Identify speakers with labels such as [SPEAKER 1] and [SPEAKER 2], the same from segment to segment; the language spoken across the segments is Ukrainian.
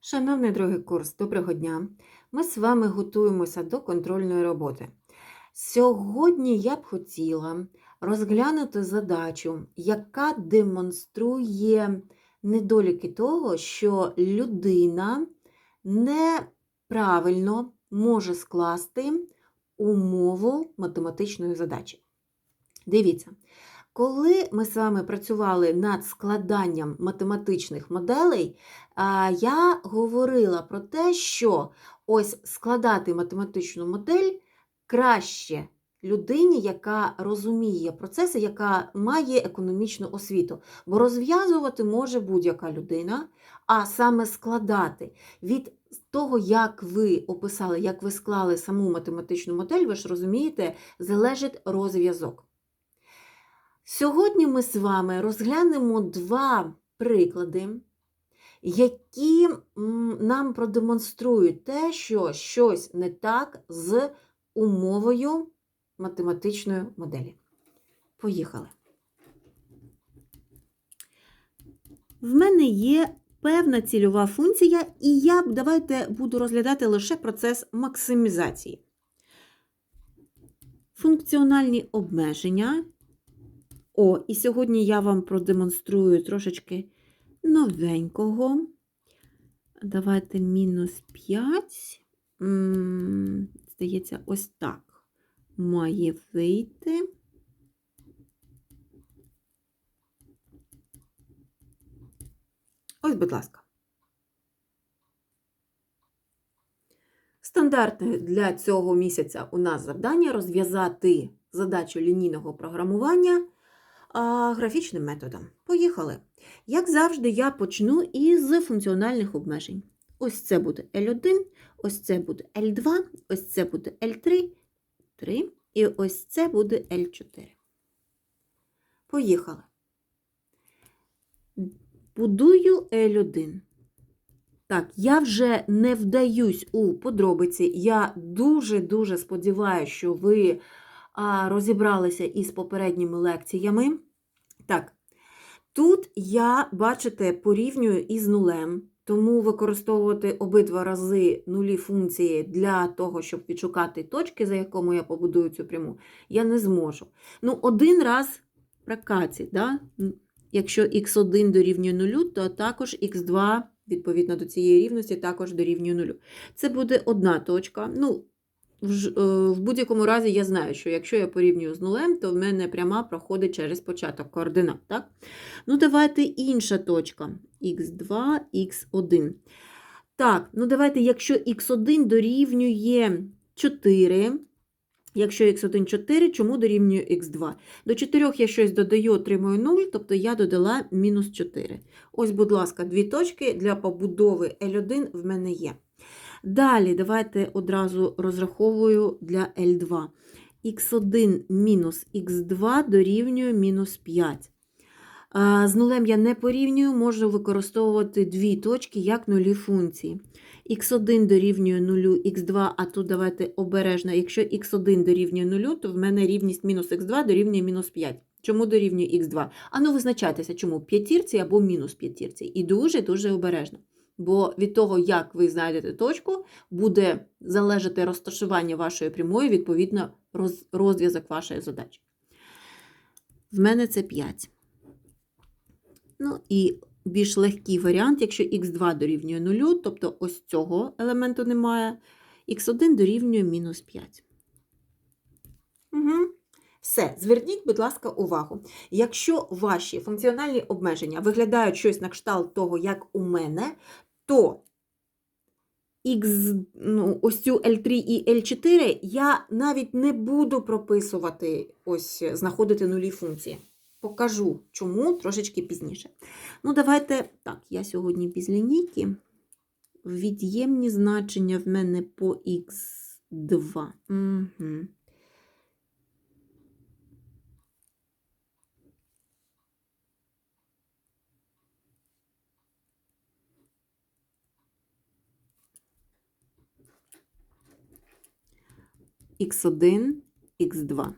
[SPEAKER 1] Шановний другий курс, доброго дня! Ми з вами готуємося до контрольної роботи. Сьогодні я б хотіла розглянути задачу, яка демонструє недоліки того, що людина неправильно може скласти умову математичної задачі. Дивіться, коли ми з вами працювали над складанням математичних моделей, я говорила про те, що ось складати математичну модель краще людині, яка розуміє процеси, яка має економічну освіту. Бо розв'язувати може будь-яка людина, а саме складати від того, як ви описали, як ви склали саму математичну модель, ви ж розумієте, залежить розв'язок. Сьогодні ми з вами розглянемо два приклади, які нам продемонструють те, що щось не так з умовою математичної моделі. Поїхали. В мене є певна цільова функція, і я давайте буду розглядати лише процес максимізації. Функціональні обмеження. О, і сьогодні я вам продемонструю трошечки новенького. Давайте мінус 5. Здається, ось так має вийти. Ось, будь ласка. Стандартне для цього місяця у нас завдання розв'язати задачу лінійного програмування а, графічним методом. Поїхали. Як завжди, я почну із функціональних обмежень. Ось це буде L1, ось це буде L2, ось це буде L3, 3, і ось це буде L4. Поїхали. Будую L1. Так, я вже не вдаюсь у подробиці. Я дуже-дуже сподіваюся, що ви розібралися із попередніми лекціями. Так, тут я, бачите, порівнюю із нулем, тому використовувати обидва рази нулі функції для того, щоб відшукати точки, за якому я побудую цю пряму, я не зможу. Ну, один раз прокаті, да? якщо х1 дорівнює 0, то також х2, відповідно до цієї рівності, також дорівнює 0. Це буде одна точка. Ну, в будь-якому разі я знаю, що якщо я порівнюю з нулем, то в мене пряма проходить через початок координат. Так? Ну, давайте інша точка х2, х1. Так, ну давайте, якщо х1 дорівнює 4, якщо х1 4, чому дорівнює х2? До 4 я щось додаю, отримую 0, тобто я додала мінус 4. Ось, будь ласка, дві точки для побудови L1 в мене є. Далі, давайте одразу розраховую для L2. Х1 мінус х2 дорівнює мінус 5. З нулем я не порівнюю, можу використовувати дві точки як нулі функції. Х1 дорівнює 0, х2, а тут давайте обережно, якщо х1 дорівнює 0, то в мене рівність мінус х2 дорівнює мінус 5. Чому дорівнює х2? А ну визначайтеся, чому п'ятірці або мінус п'ятірці. І дуже-дуже обережно. Бо від того, як ви знайдете точку, буде залежати розташування вашої прямої, відповідно, розв'язок вашої задачі. В мене це 5. Ну і більш легкий варіант, якщо х2 дорівнює 0, тобто ось цього елементу немає, х1 дорівнює мінус 5. Угу. Все, зверніть, будь ласка, увагу. Якщо ваші функціональні обмеження виглядають щось на кшталт того, як у мене, то X, ну, ось цю L3 і L4 я навіть не буду прописувати, ось, знаходити нулі функції. Покажу, чому трошечки пізніше. Ну, давайте, так, я сьогодні без лінійки. Від'ємні значення в мене по Х2. Угу. Х1, Х2.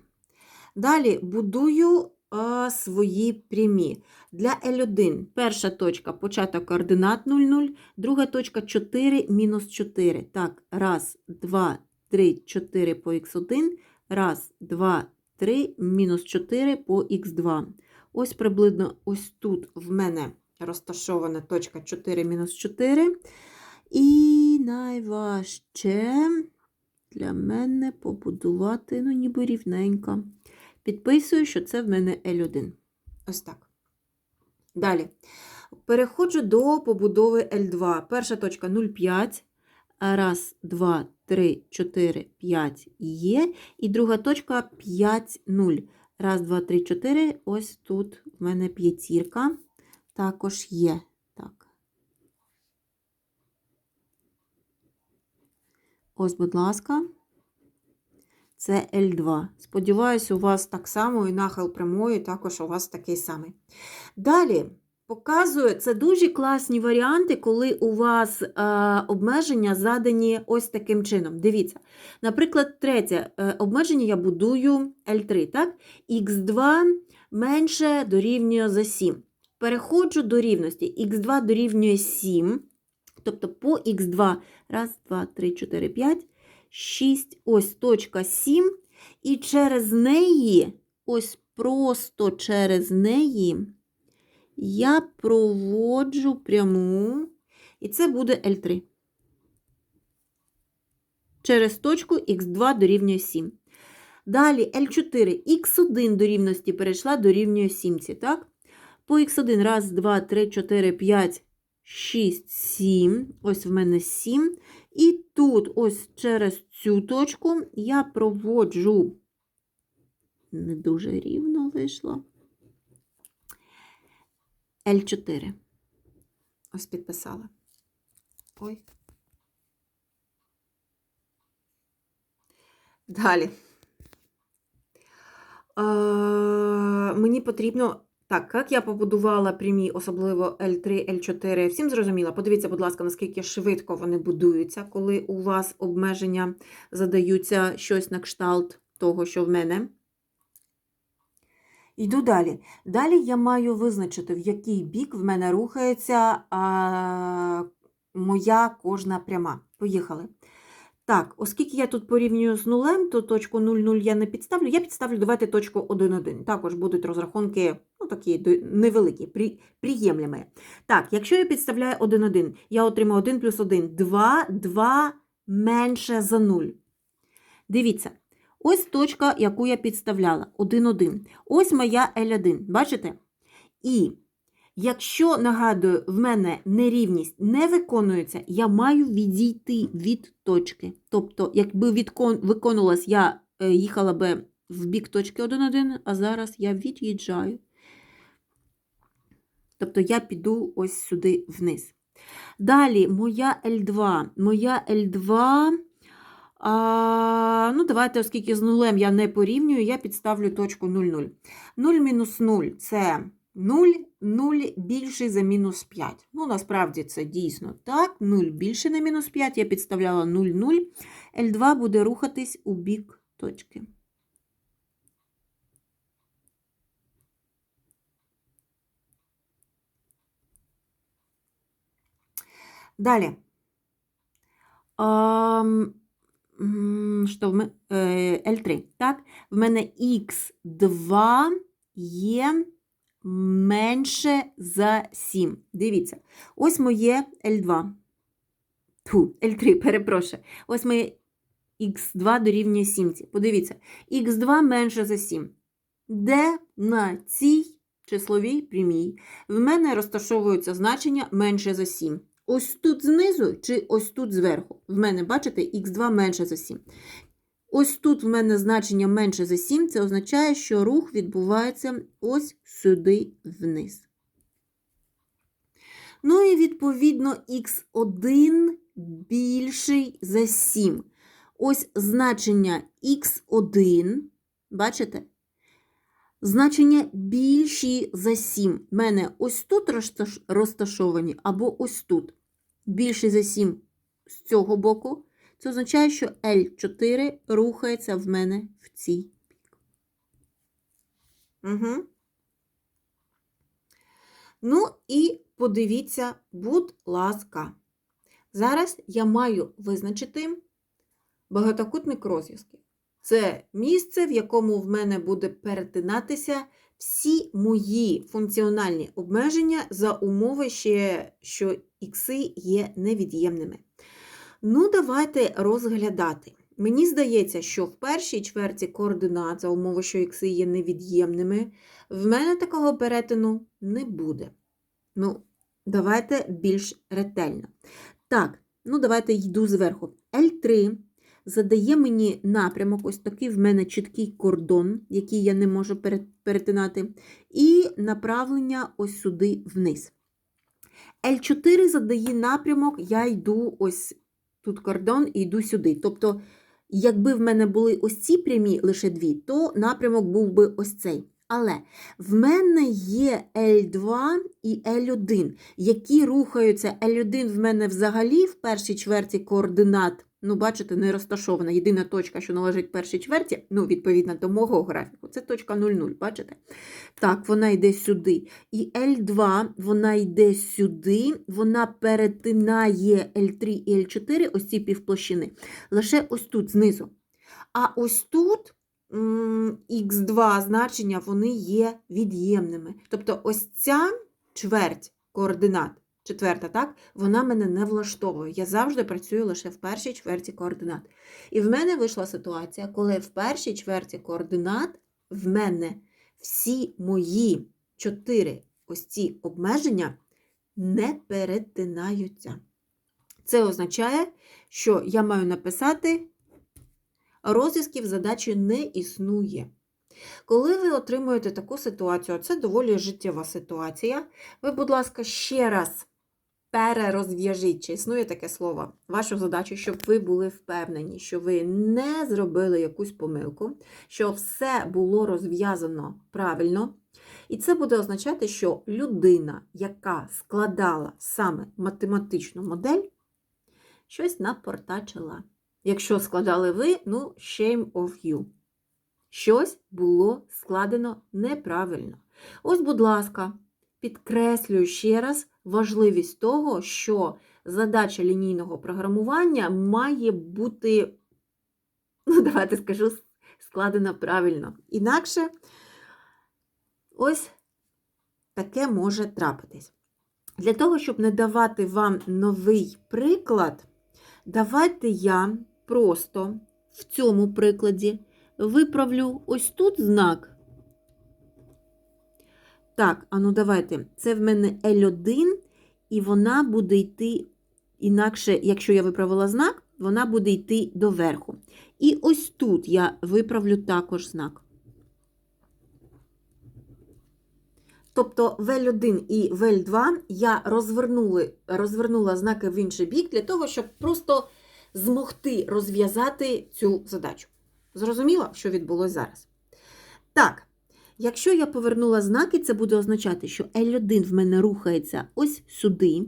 [SPEAKER 1] Далі будую а, свої прямі. Для L1 перша точка початок координат 0, 0, друга точка 4 мінус 4. Так, раз, два, три, 4 по х1, раз, два, три, мінус 4 по х2. Ось приблизно ось тут в мене розташована точка 4 мінус 4. І найважче для мене побудувати, ну, ніби рівненько. Підписую, що це в мене L1. Ось так. Далі. Переходжу до побудови L2. Перша точка 0,5. Раз, два, три, чотири, п'ять є. І друга точка 5, 0. Раз, два, три, чотири. Ось тут в мене п'ятірка. Також є. Так. Ось, будь ласка. Це L2. Сподіваюсь, у вас так само і нахил прямої також у вас такий самий. Далі показую, це дуже класні варіанти, коли у вас е, обмеження задані ось таким чином. Дивіться. Наприклад, третє е, обмеження я будую L3, так? Х2 менше дорівнює за 7. Переходжу до рівності. Х2 дорівнює 7. Тобто по х2, раз, два, три, 4, 5, 6, ось точка 7. І через неї, ось просто через неї, я проводжу пряму, і це буде L3. Через точку х2 дорівнює 7. Далі L4, х1 до рівності перейшла дорівнює 7, так? По х1, раз, два, три, 4, 5, 6, 7. Ось в мене 7. І тут, ось через цю точку, я проводжу, не дуже рівно вийшло. L4. Ось підписала. Ой. Далі. Е, мені потрібно. Так, як я побудувала прямі, особливо L3, L4, всім зрозуміло. Подивіться, будь ласка, наскільки швидко вони будуються, коли у вас обмеження задаються щось на кшталт того, що в мене. Йду далі. Далі я маю визначити, в який бік в мене рухається а, моя кожна пряма. Поїхали. Так, оскільки я тут порівнюю з нулем, то точку 0,0 я не підставлю. Я підставлю, давайте точку 1,1. Також будуть розрахунки такі невеликі, при, приємлемі. Так, якщо я підставляю 1,1, я отримаю 1 плюс 1, 2, 2 менше за 0. Дивіться, ось точка, яку я підставляла, 1,1. Ось моя L1, бачите? І якщо, нагадую, в мене нерівність не виконується, я маю відійти від точки. Тобто, якби відкон... виконувалась, я е, їхала би в бік точки 1,1, а зараз я від'їжджаю. Тобто я піду ось сюди вниз. Далі, моя L2. Моя L2. А, ну, давайте, оскільки з нулем я не порівнюю, я підставлю точку 0,0. 0 мінус 0 це 0, 0 більший за мінус 5. Ну, насправді це дійсно так. 0 більше на мінус 5, я підставляла 0, 0. L2 буде рухатись у бік точки. Далі. Що в мене? L3, так? В мене Х2 є менше за 7. Дивіться, ось моє L2. Ту, L3, перепрошую. Ось моє Х2 дорівнює 7. Подивіться, Х2 менше за 7. Де на цій числовій прямій в мене розташовуються значення менше за 7. Ось тут знизу чи ось тут зверху. В мене, бачите, х2 менше за 7. Ось тут в мене значення менше за 7, це означає, що рух відбувається ось сюди вниз. Ну і відповідно х1 більший за 7. Ось значення х1, бачите? Значення більші за 7. В мене ось тут розташовані, або ось тут. Більші за 7 з цього боку. Це означає, що L4 рухається в мене в цій бік. Угу. Ну і подивіться, будь ласка. Зараз я маю визначити багатокутник розв'язків. Це місце, в якому в мене буде перетинатися всі мої функціональні обмеження за умови ще, що ікси є невід'ємними. Ну, давайте розглядати. Мені здається, що в першій чверті координат, за умови, що ікси є невід'ємними, в мене такого перетину не буде. Ну, давайте більш ретельно. Так, ну давайте йду зверху. L3 задає мені напрямок, ось такий в мене чіткий кордон, який я не можу перетинати, і направлення ось сюди вниз. L4 задає напрямок, я йду ось тут кордон і йду сюди. Тобто, якби в мене були ось ці прямі лише дві, то напрямок був би ось цей. Але в мене є L2 і L1, які рухаються. L1 в мене взагалі в першій чверті координат, ну, бачите, не розташована. Єдина точка, що належить першій чверті, ну, відповідно до мого графіку, це точка 0,0, бачите? Так, вона йде сюди. І L2, вона йде сюди, вона перетинає L3 і L4, ось ці півплощини, лише ось тут знизу. А ось тут х2 значення вони є від'ємними. Тобто ось ця чверть координат, четверта, так, вона мене не влаштовує. Я завжди працюю лише в першій чверті координат. І в мене вийшла ситуація, коли в першій чверті координат в мене всі мої чотири ось ці обмеження не перетинаються. Це означає, що я маю написати розв'язків задачі не існує. Коли ви отримуєте таку ситуацію, це доволі життєва ситуація, ви, будь ласка, ще раз перерозв'яжіть, чи існує таке слово, вашу задачу, щоб ви були впевнені, що ви не зробили якусь помилку, що все було розв'язано правильно. І це буде означати, що людина, яка складала саме математичну модель, щось напортачила. Якщо складали ви, ну, shame of you. Щось було складено неправильно. Ось, будь ласка, підкреслюю ще раз важливість того, що задача лінійного програмування має бути, ну, давайте скажу, складена правильно. Інакше ось таке може трапитись. Для того, щоб не давати вам новий приклад, давайте я просто в цьому прикладі виправлю ось тут знак. Так, а ну давайте. Це в мене L1, і вона буде йти, інакше, якщо я виправила знак, вона буде йти доверху. І ось тут я виправлю також знак. Тобто в L1 і в L2 я розвернули, розвернула знаки в інший бік для того, щоб просто змогти розв'язати цю задачу. Зрозуміло, що відбулося зараз? Так, якщо я повернула знаки, це буде означати, що L1 в мене рухається ось сюди.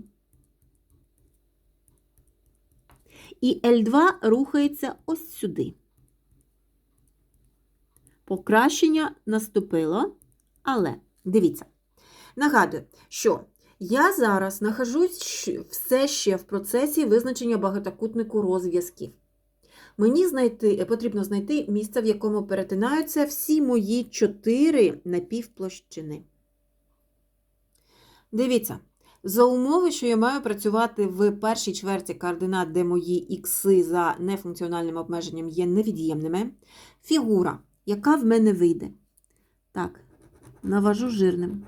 [SPEAKER 1] І L2 рухається ось сюди. Покращення наступило, але дивіться. Нагадую, що я зараз нахожусь все ще в процесі визначення багатокутнику розв'язків. Мені знайти, потрібно знайти місце, в якому перетинаються всі мої чотири напівплощини. Дивіться, за умови, що я маю працювати в першій чверті координат, де мої ікси за нефункціональним обмеженням є невід'ємними, фігура, яка в мене вийде. Так, навожу жирним.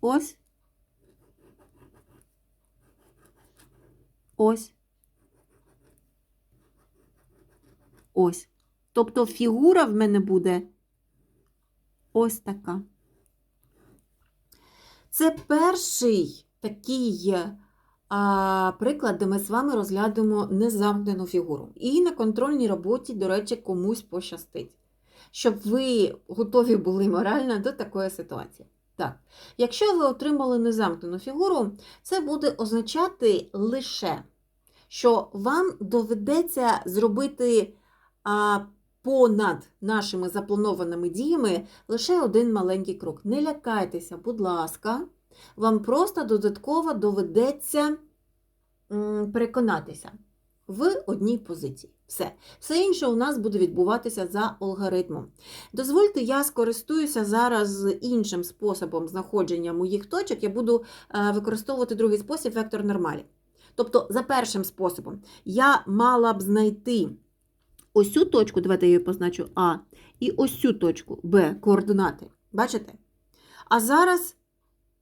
[SPEAKER 1] Ось. Ось. Ось. Тобто фігура в мене буде ось така. Це перший такий а, приклад, де ми з вами розглянемо незамкнену фігуру. І на контрольній роботі, до речі, комусь пощастить, щоб ви готові були морально до такої ситуації. Так, якщо ви отримали незамкнену фігуру, це буде означати лише, що вам доведеться зробити понад нашими запланованими діями лише один маленький крок. Не лякайтеся, будь ласка, вам просто додатково доведеться переконатися в одній позиції. Все. Все інше у нас буде відбуватися за алгоритмом. Дозвольте, я скористуюся зараз іншим способом знаходження моїх точок. Я буду е, використовувати другий спосіб вектор нормалі. Тобто, за першим способом, я мала б знайти ось цю точку, давайте я її позначу А, і ось цю точку Б, координати. Бачите? А зараз,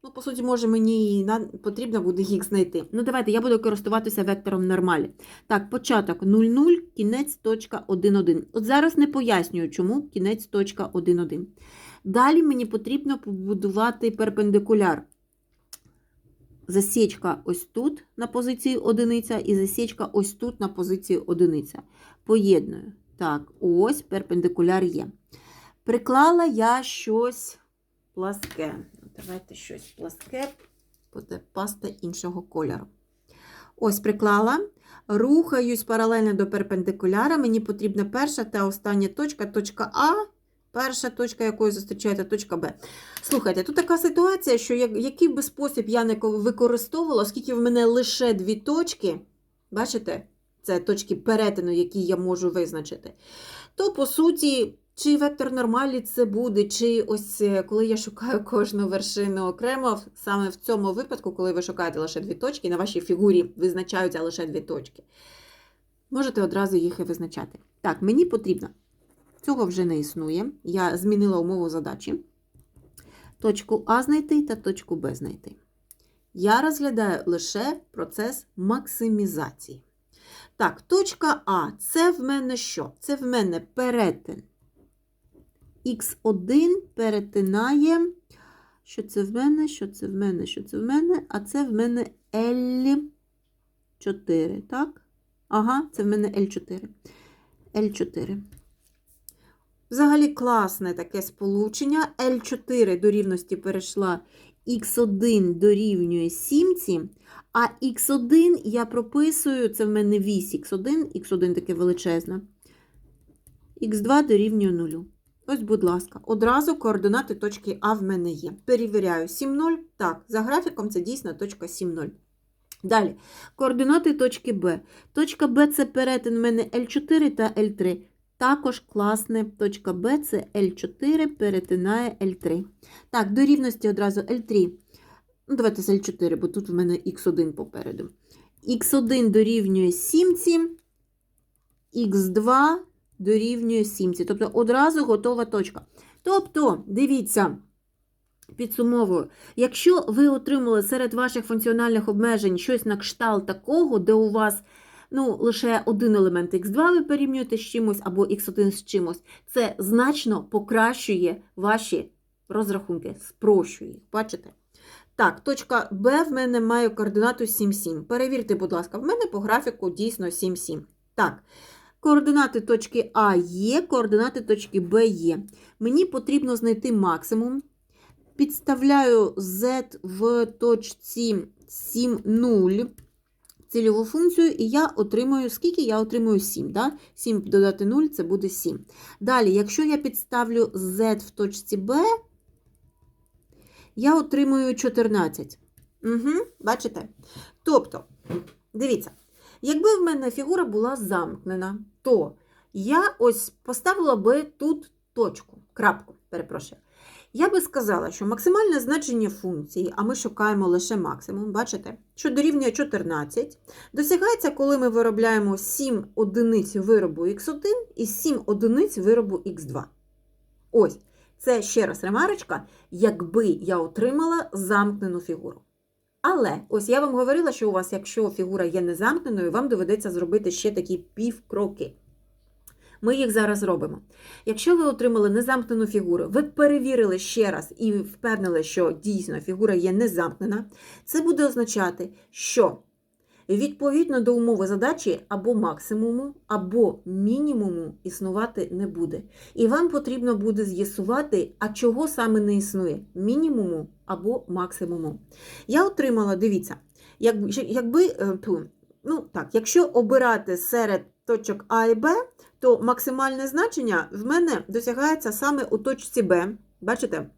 [SPEAKER 1] ну, по суті, може, мені потрібно буде їх знайти. Ну, давайте я буду користуватися вектором нормалі. Так, початок 0,0, кінець точка 1,1. От зараз не пояснюю, чому кінець точка 1,1. Далі мені потрібно побудувати перпендикуляр. Засічка ось тут на позиції одиниця, і засічка ось тут на позиції одиниця. Поєдную. Так, ось перпендикуляр є. Приклала я щось пласке. Ну, Давайте щось пласке, буде паста іншого кольору. Ось приклала. Рухаюсь паралельно до перпендикуляра. Мені потрібна перша та остання точка, точка А. Перша точка, якою зустрічається точка Б. Слухайте, тут така ситуація, що як, який би спосіб я не використовувала, оскільки в мене лише дві точки, бачите, це точки перетину, які я можу визначити, то по суті, чи вектор нормалі це буде, чи ось е, коли я шукаю кожну вершину окремо, саме в цьому випадку, коли ви шукаєте лише дві точки, на вашій фігурі визначаються лише дві точки, можете одразу їх і визначати. Так, мені потрібно. Цього вже не існує. Я змінила умову задачі. Точку А знайти та точку Б знайти. Я розглядаю лише процес максимізації. Так, точка А це в мене що? Це в мене перетин. Х1 перетинає. Що це в мене? Що це в мене? Що це в мене? А це в мене L4, так? Ага, це в мене L4. L4. Взагалі класне таке сполучення. L4 до рівності перейшла Х1 дорівнює 7, а Х1 я прописую, це в мене вісь Х1, Х1 таке величезне. Х2 дорівнює 0. Ось, будь ласка, одразу координати точки А в мене є. Перевіряю 7,0. Так, за графіком це дійсно точка 7,0. Далі, координати точки Б. Точка Б це перетин в мене L4 та L3. Також класне точка Б це L4 перетинає L3. Так, до рівності одразу L3. Ну, давайте з L4, бо тут в мене Х1 попереду. Х1 дорівнює 7, Х2 дорівнює 7. Тобто одразу готова точка. Тобто, дивіться, підсумовую, якщо ви отримали серед ваших функціональних обмежень щось на кшталт такого, де у вас ну, лише один елемент Х2 ви порівнюєте з чимось, або Х1 з чимось, це значно покращує ваші розрахунки, спрощує їх. Бачите? Так, точка Б в мене має координату 7,7. Перевірте, будь ласка, в мене по графіку дійсно 7,7. Так, координати точки А є, координати точки Б є. Мені потрібно знайти максимум. Підставляю Z в точці 7,0 цільову функцію, і я отримую, скільки я отримую 7. Да? 7 додати 0 це буде 7. Далі, якщо я підставлю Z в точці B, я отримую 14. Угу, Бачите? Тобто, дивіться, якби в мене фігура була замкнена, то я ось поставила би тут точку, крапку, перепрошую. Я би сказала, що максимальне значення функції, а ми шукаємо лише максимум, бачите, що дорівнює 14, досягається, коли ми виробляємо 7 одиниць виробу х1 і 7 одиниць виробу х2. Ось, це ще раз ремарочка, якби я отримала замкнену фігуру. Але ось я вам говорила, що у вас, якщо фігура є незамкненою, вам доведеться зробити ще такі півкроки. Ми їх зараз робимо. Якщо ви отримали незамкнену фігуру, ви перевірили ще раз і впевнили, що дійсно фігура є незамкнена, це буде означати, що відповідно до умови задачі або максимуму, або мінімуму існувати не буде. І вам потрібно буде з'ясувати, а чого саме не існує мінімуму або максимуму. Я отримала, дивіться, як, якби, е, ну так, якщо обирати серед точок А і Б, то максимальне значення в мене досягається саме у точці Б. Бачите?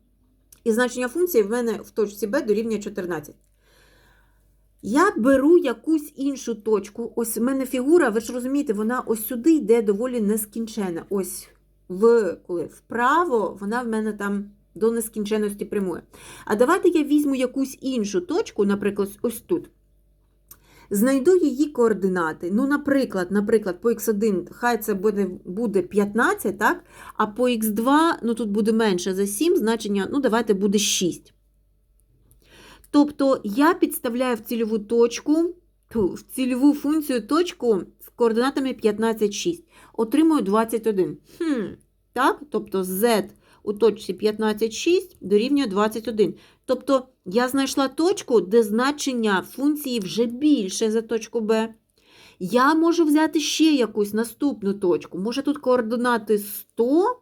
[SPEAKER 1] І значення функції в мене в точці Б дорівнює 14. Я беру якусь іншу точку. Ось в мене фігура, ви ж розумієте, вона ось сюди йде доволі нескінчена. Ось в, коли вправо, вона в мене там до нескінченності прямує. А давайте я візьму якусь іншу точку, наприклад, ось тут. Знайду її координати. Ну, наприклад, наприклад, по х1 хай це буде, буде 15, так? а по х2, ну тут буде менше за 7, значення, ну, давайте буде 6. Тобто я підставляю в цільову точку, в цільову функцію точку з координатами 15, 6. Отримую 21. Хм, так? Тобто z у точці 15, 6 дорівнює 21. Тобто я знайшла точку, де значення функції вже більше за точку b. Я можу взяти ще якусь наступну точку. Може тут координати 100,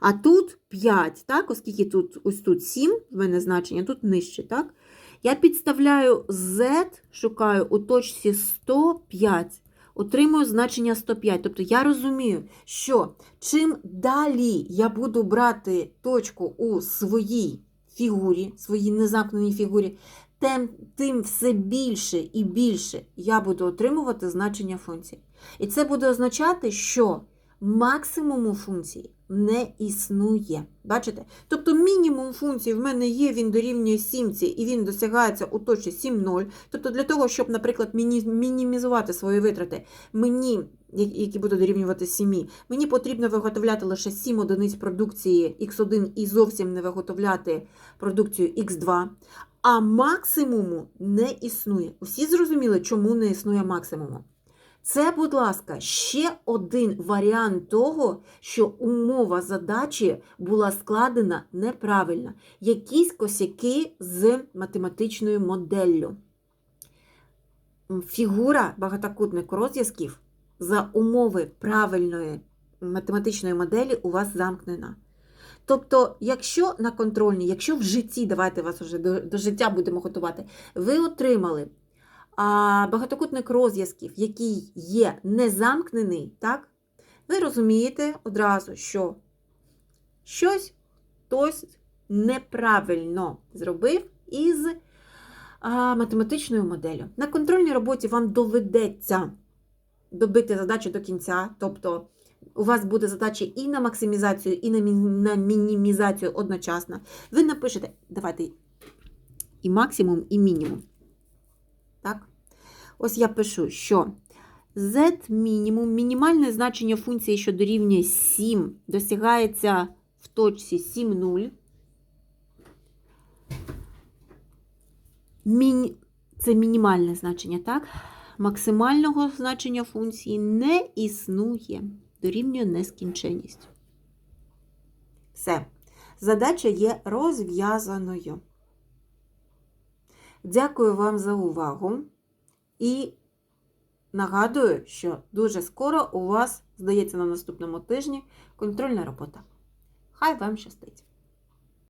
[SPEAKER 1] а тут 5, так? оскільки тут ось тут 7, в мене значення, тут нижче. так? Я підставляю z, шукаю у точці 105, отримую значення 105. Тобто я розумію, що чим далі я буду брати точку у своїй фігурі, своїй незамкненій фігурі, тим, тим все більше і більше я буду отримувати значення функції. І це буде означати, що максимуму функції не існує. Бачите? Тобто мінімум функції в мене є, він дорівнює 7 і він досягається у точці 7,0. Тобто для того, щоб, наприклад, мінімізувати свої витрати, мені, які будуть дорівнювати 7, мені потрібно виготовляти лише 7 одиниць продукції X1 і зовсім не виготовляти продукцію X2. А максимуму не існує. Всі зрозуміли, чому не існує максимуму? Це, будь ласка, ще один варіант того, що умова задачі була складена неправильно. Якісь косяки з математичною моделлю. Фігура багатокутних розв'язків за умови правильної математичної моделі у вас замкнена. Тобто, якщо на контрольній, якщо в житті, давайте вас вже до, до життя будемо готувати, ви отримали а, багатокутник розв'язків, який є незамкнений, так? Ви розумієте одразу, що щось хтось неправильно зробив із математичною моделлю. На контрольній роботі вам доведеться добити задачу до кінця, тобто у вас буде задача і на максимізацію, і на, мі- на мінімізацію одночасно. Ви напишете, давайте і максимум, і мінімум. Так? Ось я пишу, що z мінімум, мінімальне значення функції, що дорівнює 7, досягається в точці 7,0. Міні... Це мінімальне значення, так? Максимального значення функції не існує, дорівнює нескінченність. Все. Задача є розв'язаною. Дякую вам за увагу. І нагадую, що дуже скоро у вас, здається, на наступному тижні контрольна робота. Хай вам щастить!